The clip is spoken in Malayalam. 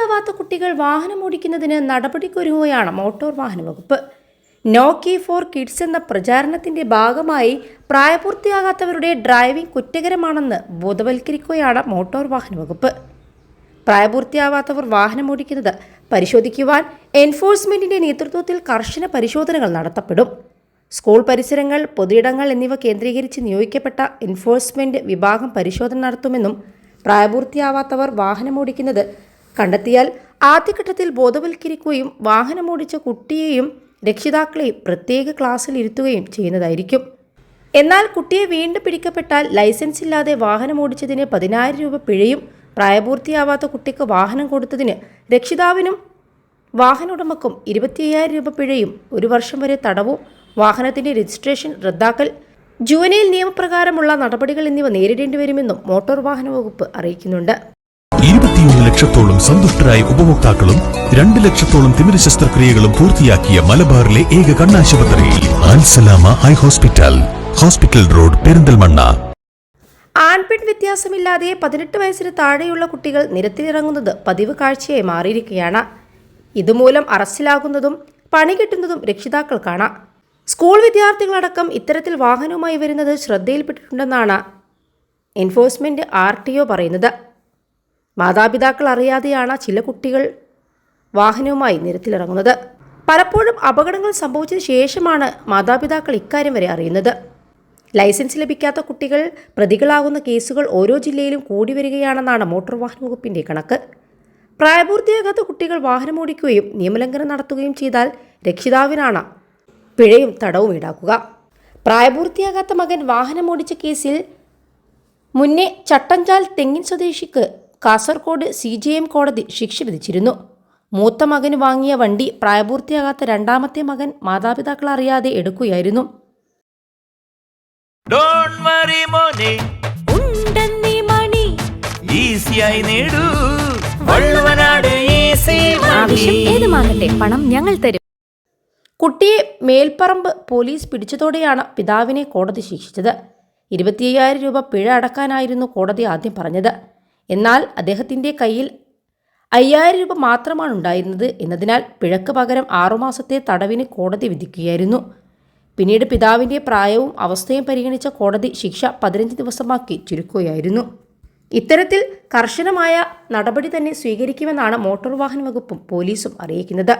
പ്രായപൂർത്തിയാവാത്ത കുട്ടികൾ വാഹനം വാഹനമോടിക്കുന്നതിന് നടപടിക്കൊരുങ്ങുകയാണ് മോട്ടോർ വാഹന വകുപ്പ്. നോ കീ ഫോർ കിഡ്സ് എന്ന പ്രചാരണത്തിന്റെ ഭാഗമായി പ്രായപൂർത്തിയാകാത്തവരുടെ ഡ്രൈവിംഗ് കുറ്റകരമാണെന്ന് ബോധവൽക്കരിക്കുകയാണ് മോട്ടോർ വാഹന വകുപ്പ്. പ്രായപൂർത്തിയാവാത്തവർ വാഹനം ഓടിക്കുന്നത് പരിശോധിക്കുവാൻ എൻഫോഴ്സ്മെന്റിന്റെ നേതൃത്വത്തിൽ കർശന പരിശോധനകൾ നടത്തപ്പെടും. സ്കൂൾ പരിസരങ്ങൾ പൊതുയിടങ്ങൾ എന്നിവ കേന്ദ്രീകരിച്ച് നിയോഗിക്കപ്പെട്ട എൻഫോഴ്സ്മെന്റ് വിഭാഗം പരിശോധന നടത്തുമെന്നും പ്രായപൂർത്തിയാവാത്തവർ വാഹനമോടിക്കുന്നത് കണ്ടെത്തിയാൽ ആദ്യഘട്ടത്തിൽ ബോധവൽക്കരിക്കുകയും വാഹനമോടിച്ച കുട്ടിയെയും രക്ഷിതാക്കളെയും പ്രത്യേക ക്ലാസ്സിൽ ഇരുത്തുകയും ചെയ്യുന്നതായിരിക്കും. എന്നാൽ കുട്ടിയെ വീണ്ടും പിടിക്കപ്പെട്ടാൽ ലൈസൻസ് ഇല്ലാതെ വാഹനമോടിച്ചതിന് പതിനായിരം രൂപ പിഴയും പ്രായപൂർത്തിയാവാത്ത കുട്ടിക്ക് വാഹനം കൊടുത്തതിന് രക്ഷിതാവിനും വാഹന ഉടമക്കും ഇരുപത്തി അയ്യായിരം രൂപ പിഴയും ഒരു വർഷം വരെ തടവും വാഹനത്തിന്റെ രജിസ്ട്രേഷൻ റദ്ദാക്കൽ ജുവനൈൽ നിയമപ്രകാരമുള്ള നടപടികൾ എന്നിവ നേരിടേണ്ടി വരുമെന്നും മോട്ടോർ വാഹന വകുപ്പ് അറിയിക്കുന്നുണ്ട്. ലക്ഷത്തോളം സന്തുഷ്ടരായ ഉപഭോക്താക്കളും രണ്ട് ലക്ഷത്തോളം തിമിര ശസ്ത്രക്രിയകളും പൂർത്തിയാക്കിയ മലബാറിലെ ഏക കണ്ണാശുപത്രി Al Salama eye hospital hospital road Perinthalmanna. ആൺപെൺ വ്യത്യാസമില്ലാതെ പതിനെട്ട് വയസ്സിന് താഴെയുള്ള കുട്ടികൾ നിരത്തിലിറങ്ങുന്നത് പതിവ് കാഴ്ചയായി മാറിയിരിക്കുകയാണ്. ഇതുമൂലം അറസ്റ്റിലാകുന്നതും പണി കിട്ടുന്നതും രക്ഷിതാക്കൾക്കാണ് സ്കൂൾ വിദ്യാർത്ഥികളടക്കം ഇത്തരത്തിൽ വാഹനവുമായി വരുന്നത് ശ്രദ്ധയിൽപ്പെട്ടിട്ടുണ്ടെന്നാണ് എൻഫോഴ്സ്മെന്റ് ആർ ടി ഒ പറയുന്നത്. മാതാപിതാക്കൾ അറിയാതെയാണ് ചില കുട്ടികൾ വാഹനവുമായി നിരത്തിലിറങ്ങുന്നത്. പലപ്പോഴും അപകടങ്ങൾ സംഭവിച്ചതിന് ശേഷമാണ് മാതാപിതാക്കൾ ഇക്കാര്യം വരെ അറിയുന്നത്. ലൈസൻസ് ലഭിക്കാത്ത കുട്ടികൾ പ്രതികളാകുന്ന കേസുകൾ ഓരോ ജില്ലയിലും കൂടി വരികയാണെന്നാണ് മോട്ടോർ വാഹന വകുപ്പിന്റെ കണക്ക്. പ്രായപൂർത്തിയാകാത്ത കുട്ടികൾ വാഹനം ഓടിക്കുകയും നിയമലംഘനം നടത്തുകയും ചെയ്താൽ രക്ഷിതാവിനാണ് പിഴയും തടവും ഈടാക്കുക. പ്രായപൂർത്തിയാകാത്ത മകൻ വാഹനം ഓടിച്ച കേസിൽ മുന്നേ ചട്ടഞ്ചാൽ തെങ്ങിൻ സ്വദേശിക്ക് കാസർഗോഡ് സി ജി എം കോടതി ശിക്ഷ വിധിച്ചിരുന്നു. മൂത്ത മകന് വാങ്ങിയ വണ്ടി പ്രായപൂർത്തിയാകാത്ത രണ്ടാമത്തെ മകൻ മാതാപിതാക്കൾ അറിയാതെ എടുക്കുകയായിരുന്നു. ഡോൺ വറി മോനെ. ഉണ്ടെന്നീ മണി. ഈസിയായി നേടൂ. വള്ളുവനാട് ഈസി ആവശ്യം ഏതുമാകട്ടെ പണം ഞങ്ങൾ തരും. കുട്ടിയെ മേൽപ്പറമ്പ് പോലീസ് പിടിച്ചതോടെയാണ് പിതാവിനെ കോടതി ശിക്ഷിച്ചത്. ഇരുപത്തിയ്യായിരം രൂപ പിഴ അടക്കാനായിരുന്നു കോടതി ആദ്യം പറഞ്ഞത്. എന്നാൽ അദ്ദേഹത്തിന്റെ കയ്യിൽ അയ്യായിരം രൂപ മാത്രമാണ് ഉണ്ടായിരുന്നത് എന്നതിനാൽ പിഴക്ക് പകരം ആറുമാസത്തെ തടവിന് കോടതി വിധിക്കുകയായിരുന്നു. പിന്നീട് പിതാവിന്റെ പ്രായവും അവസ്ഥയും പരിഗണിച്ച കോടതി ശിക്ഷ പതിനഞ്ച് ദിവസമാക്കി ചുരുക്കുകയായിരുന്നു. ഇത്തരത്തിൽ കർശനമായ നടപടി തന്നെ സ്വീകരിക്കുമെന്നാണ് മോട്ടോർ വാഹന വകുപ്പും പോലീസും അറിയിക്കുന്നത്.